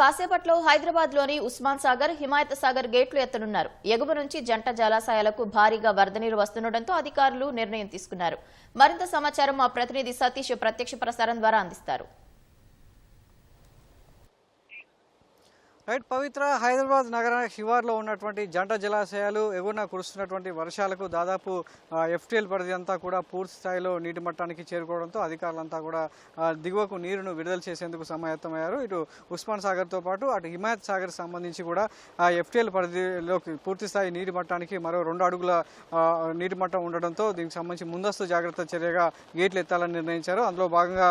కాసేపట్లో హైదరాబాద్లోని ఉస్మాన్ సాగర్ హిమాయత్ సాగర్ గేట్లు ఎత్తనున్నారు. ఎగువ నుంచి జంట జలాశయాలకు భారీగా వరద నీరు వస్తుండటంతో అధికారులు నిర్ణయం తీసుకున్నారు. మరింత సమాచారం మా ప్రతినిధి సతీష్ ప్రత్యక్ష ప్రసారం ద్వారా అందిస్తారు. రైట్ పవిత్ర హైదరాబాద్ నగర శివార్లో ఉన్నటువంటి జంట జలాశయాలు ఎగువన కురుస్తున్నటువంటి వర్షాలకు దాదాపు ఎఫ్టీఎల్ పరిధి అంతా కూడా పూర్తి స్థాయిలో నీటి మట్టానికి చేరుకోవడంతో అధికారులంతా కూడా దిగువకు నీరును విడుదల చేసేందుకు సమాయత్తమయ్యారు. ఇటు ఉస్మాన్ సాగర్తో పాటు అటు హిమాయత్ సాగర్ సంబంధించి కూడా ఆ ఎఫ్టీఎల్ పరిధిలోకి పూర్తి స్థాయి నీటి మట్టానికి మరో రెండు అడుగుల నీటి మట్టం ఉండడంతో దీనికి సంబంధించి ముందస్తు జాగ్రత్త చర్యగా గేట్లు ఎత్తాలని నిర్ణయించారు. అందులో భాగంగా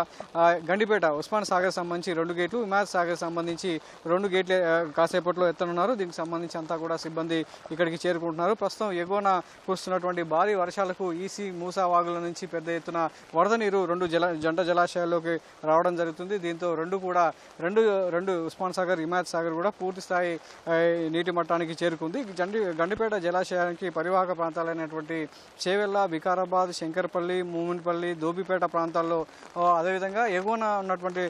గండిపేట ఉస్మాన్ సాగర్ సంబంధించి రెండు గేట్లు హిమాయత్ సాగర్ సంబంధించి రెండు గేట్లు కాసేపట్లో ఎత్తనున్నారు. దీనికి సంబంధించి అంతా కూడా సిబ్బంది ఇక్కడికి చేరుకుంటున్నారు. ప్రస్తుతం ఎగువన కురుస్తున్నటువంటి భారీ వర్షాలకు ఈసీ మూసా వాగుల నుంచి పెద్ద ఎత్తున వరద నీరు రెండు జల జంట జలాశయాల్లోకి రావడం జరుగుతుంది. దీంతో రెండు కూడా రెండు రెండు ఉస్మాన్ సాగర్ హిమాయత్ సాగర్ కూడా పూర్తి స్థాయి నీటి మట్టానికి చేరుకుంది. జండి గండిపేట జలాశయానికి పరివాహక ప్రాంతాలైనటువంటి చేవెళ్ళ వికారాబాద్ శంకర్పల్లి మూమిన్పల్లి దోబిపేట ప్రాంతాల్లో అదేవిధంగా ఎగువన ఉన్నటువంటి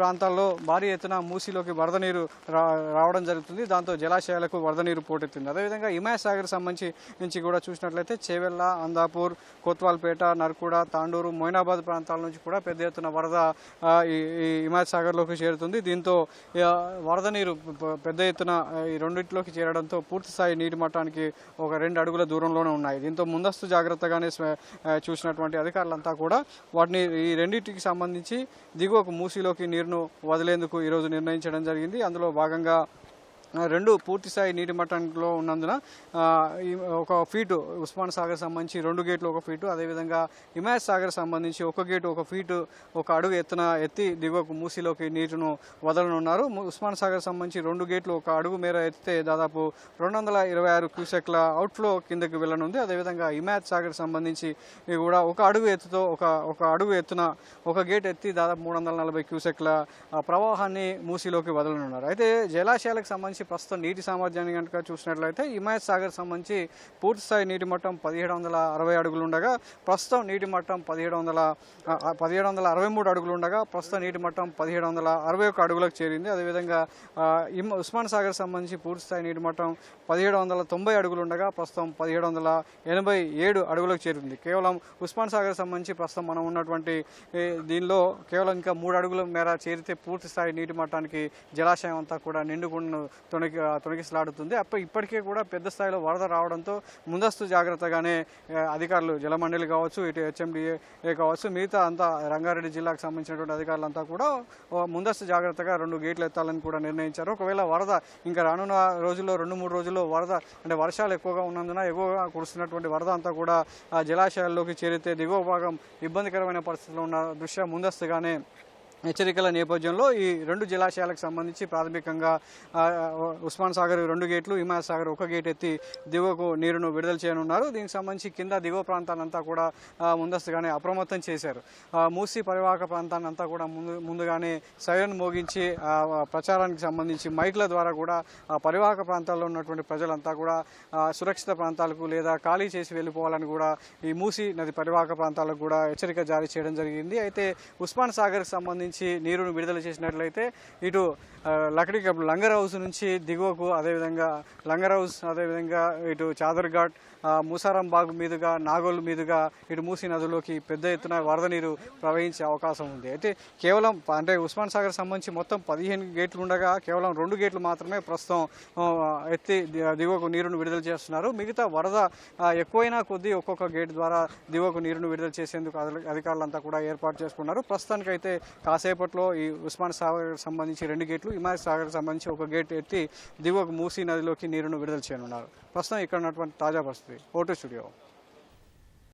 ప్రాంతాల్లో భారీ ఎత్తున మూసీలోకి వరద నీరు రా రావడం జరుగుతుంది. దాంతో జలాశయాలకు వరద నీరు పోటెత్తింది. అదేవిధంగా హిమాయసాగర్ సంబంధించి నుంచి కూడా చూసినట్లయితే చేవెళ్ళ అందాపూర్ కోత్వాల్పేట నర్కుడ తాండూరు మొయినాబాద్ ప్రాంతాల నుంచి కూడా పెద్ద ఎత్తున వరద ఈ హిమాయసాగర్లోకి చేరుతుంది. దీంతో వరద నీరు పెద్ద ఎత్తున ఈ రెండింటిలోకి చేరడంతో పూర్తి స్థాయి నీటి మట్టానికి ఒక రెండు అడుగుల దూరంలోనే ఉన్నాయి. దీంతో ముందస్తు జాగ్రత్తగానే చూసినటువంటి అధికారులంతా కూడా వాటిని ఈ రెండింటికి సంబంధించి దిగువకు మూసీలోకి నీరును వదిలేందుకు ఈరోజు నిర్ణయించడం జరిగింది. అందులో భాగంగా ఆ, రెండు పూర్తి స్థాయి నీటి మట్టంలో ఉన్నందున ఒక ఫీటు ఉస్మాన్ సాగర్ సంబంధించి రెండు గేట్లు ఒక ఫీటు అదేవిధంగా హిమాయత్ సాగర్ సంబంధించి ఒక గేటు ఒక ఫీటు ఒక అడుగు ఎత్తున ఎత్తి దిగువకు మూసీలోకి నీటిను వదలనున్నారు. ఉస్మాన్ సాగర్ సంబంధించి రెండు గేట్లు ఒక అడుగు మేర ఎత్తితే దాదాపు రెండు వందల ఇరవై ఆరు క్యూసెక్ల అవుట్ఫ్లో కిందకి వెళ్ళనుంది. అదేవిధంగా హిమాయత్ సాగర్ సంబంధించి కూడా ఒక అడుగు ఎత్తుతో ఒక ఒక అడుగు ఎత్తున ఒక గేట్ ఎత్తి దాదాపు మూడు వందల నలభై క్యూసెక్ల ఆ, ప్రవాహాన్ని మూసీలోకి వదలనున్నారు. అయితే జలాశయాలకు సంబంధించి ప్రస్తుతం నీటి సామర్థ్యాన్ని కనుక చూసినట్లయితే హిమాయత్ సాగర్ సంబంధించి పూర్తి స్థాయి నీటి మట్టం పదిహేడు వందల అరవై అడుగులు ఉండగా ప్రస్తుతం నీటి మట్టం పదిహేడు వందల పదిహేడు వందల అరవై మూడు అడుగులు ఉండగా ప్రస్తుతం నీటి మట్టం పదిహేడు వందల అరవై ఒక అడుగులకు చేరింది. అదేవిధంగా ఉస్మాన్ సాగర్ సంబంధించి పూర్తి స్థాయి నీటి మట్టం పదిహేడు వందల తొంభై అడుగులు ఉండగా ప్రస్తుతం పదిహేడు వందల ఎనభై ఏడు అడుగులకు చేరింది. కేవలం ఉస్మాన్ సాగర్ సంబంధించి ప్రస్తుతం మనం ఉన్నటువంటి దీనిలో కేవలం ఇంకా మూడు అడుగుల మేర చేరితే పూర్తి స్థాయి నీటి మట్టానికి జలాశయం అంతా కూడా నిండుకుండా తొణికి తొణికిసలాడుతుంది అప్పుడు ఇప్పటికే కూడా పెద్ద స్థాయిలో వరద రావడంతో ముందస్తు జాగ్రత్తగానే అధికారులు జలమండలి కావచ్చు ఇటు హెచ్ఎండిఏ కావచ్చు మిగతా అంతా రంగారెడ్డి జిల్లాకు సంబంధించినటువంటి అధికారులంతా కూడా ముందస్తు జాగ్రత్తగా రెండు గేట్లు ఎత్తాలని కూడా నిర్ణయించారు. ఒకవేళ వరద ఇంకా రానున్న రోజుల్లో రెండు మూడు రోజుల్లో వరద అంటే వర్షాలు ఎక్కువగా ఉన్నందున ఎక్కువగా కురుస్తున్నటువంటి వరద అంతా కూడా జలాశయాల్లోకి చేరితే దిగువ భాగం ఇబ్బందికరమైన పరిస్థితుల్లో ఉన్న దృష్ట్యా ముందస్తుగానే హెచ్చరికల నేపథ్యంలో ఈ రెండు జలాశయాలకు సంబంధించి ప్రాథమికంగా ఉస్మాన్ సాగర్ రెండు గేట్లు హిమాయత్ సాగర్ ఒక గేట్ ఎత్తి దిగువకు నీరును విడుదల చేయనున్నారు. దీనికి సంబంధించి కింద దిగువ ప్రాంతాలంతా కూడా ముందస్తుగానే అప్రమత్తం చేశారు. మూసీ పరివాహక ప్రాంతాన్ని అంతా కూడా ముందు ముందుగానే సైరన్ మోగించి ప్రచారానికి సంబంధించి మైక్ల ద్వారా కూడా ఆ పరివాహక ప్రాంతాల్లో ఉన్నటువంటి ప్రజలంతా కూడా సురక్షిత ప్రాంతాలకు లేదా ఖాళీ చేసి వెళ్ళిపోవాలని కూడా ఈ మూసీ నది పరివాహక ప్రాంతాలకు కూడా హెచ్చరిక జారీ చేయడం జరిగింది. అయితే ఉస్మాన్ సాగర్కి సంబంధించి నీరును విడుదల చేసినట్లయితే ఇటు ఆ, లకడీ లంగర్ హౌస్ నుంచి దిగువకు అదేవిధంగా లంగర్ హౌస్ అదేవిధంగా ఇటు చాదర్ఘాట్ ముసారం బాగ్ మీదుగా నాగోల్ మీదుగా ఇటు మూసీ నదిలోకి పెద్ద ఎత్తున వరద నీరు ప్రవహించే అవకాశం ఉంది. అయితే కేవలం అంటే ఉస్మాన్ సాగర్ సంబంధించి మొత్తం పదిహేను గేట్లు ఉండగా కేవలం రెండు గేట్లు మాత్రమే ప్రస్తుతం ఎత్తి దిగువకు నీరును విడుదల చేస్తున్నారు. మిగతా వరద ఎక్కువైనా కొద్దీ ఒక్కొక్క గేట్ ద్వారా దిగువకు నీరును విడుదల చేసేందుకు అధికారులంతా కూడా ఏర్పాటు చేసుకున్నారు. ప్రస్తుతానికైతే కాసేపట్లో ఈ ఉస్మాన్ సాగర్ సంబంధించి రెండు గేట్లు హిమాయత్ సాగర్ సంబంధించి ఒక గేట్ ఎత్తి దిగువకు మూసీ నదిలోకి నీరును విడుదల చేయనున్నారు. ప్రస్తుతం ఇక్కడ ఉన్నటువంటి తాజా పరిస్థితి. Photo studio.